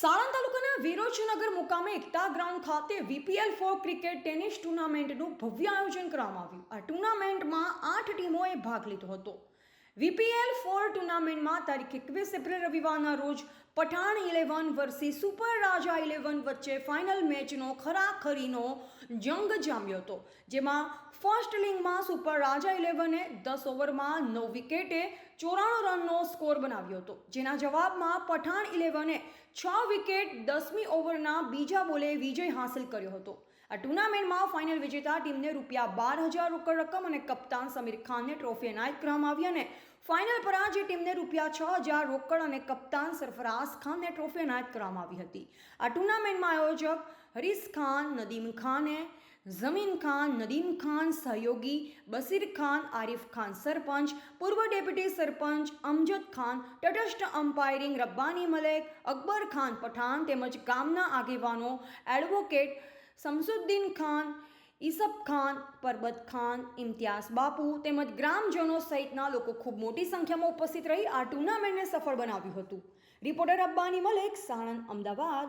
સાણંદ તાલુકાના વિરોચનગર મુકામે એકતા ગ્રાઉન્ડ ખાતે વીપીએલ ફોર ક્રિકેટ ટેનિસ ટુર્નામેન્ટનું ભવ્ય આયોજન કરવામાં આવ્યું. આ ટુર્નામેન્ટમાં આઠ ટીમોએ ભાગ લીધો હતો. વીપીએલ ફોર ટુર્નામેન્ટમાં તારીખ એકવીસ એપ્રિલ રવિવારના રોજ Pathan eleven versus super Raja eleven વચ્ચે ફાઇનલ મેચનો ખરાખરીનો જંગ જામ્યો હતો, જેમાં ફર્સ્ટ લિંગમાં સુપર રાજા ઇલેવને દસ ઓવરમાં નવ વિકેટે ચોરાણું રનનો સ્કોર બનાવ્યો હતો. જેના જવાબમાં પઠાણ ઇલેવને છ વિકેટ દસમી ઓવરના બીજા બોલે વિજય હાંસલ કર્યો હતો. આ ટુર્નામેન્ટમાં ફાઇનલ વિજેતા ટીમને રૂપિયા બાર હજાર રોકડ રકમ અને કપ્તાન સમીર ખાનને ટ્રોફી એનાયત કરવામાં આવી અને ફાઇનલ પર પરાજય ટીમને રૂપિયા છ હજાર રોકડ અને કપ્તાન સરફરાઝ ખાનને ટ્રોફી એનાયત કરવામાં આવી હતી. આ ટુર્નામેન્ટમાં આયોજક હરીશ ખાન, નદીમ ખાને, ઝમીન ખાન, નદીમ ખાન સહયોગી, બસીર ખાન, આરિફ ખાન સરપંચ, પૂર્વ ડેપ્યુટી સરપંચ અમજદ ખાન, તટસ્થ અમ્પાયરિંગ રબ્બાની મલેક, અકબર ખાન પઠાણ તેમજ ગામના આગેવાનો, એડવોકેટ શમસુદ્દીન ખાન ઈસફ ખાન, પરબત ખાન, ઇમ્તિયાઝ બાપુ તેમજ ગ્રામજનો સહિતના લોકો ખૂબ મોટી સંખ્યામાં ઉપસ્થિત રહી આ ટુર્નામેન્ટને સફળ બનાવ્યું હતું. રિપોર્ટર અબ્બાની મલેક, સાણંદ, અમદાવાદ.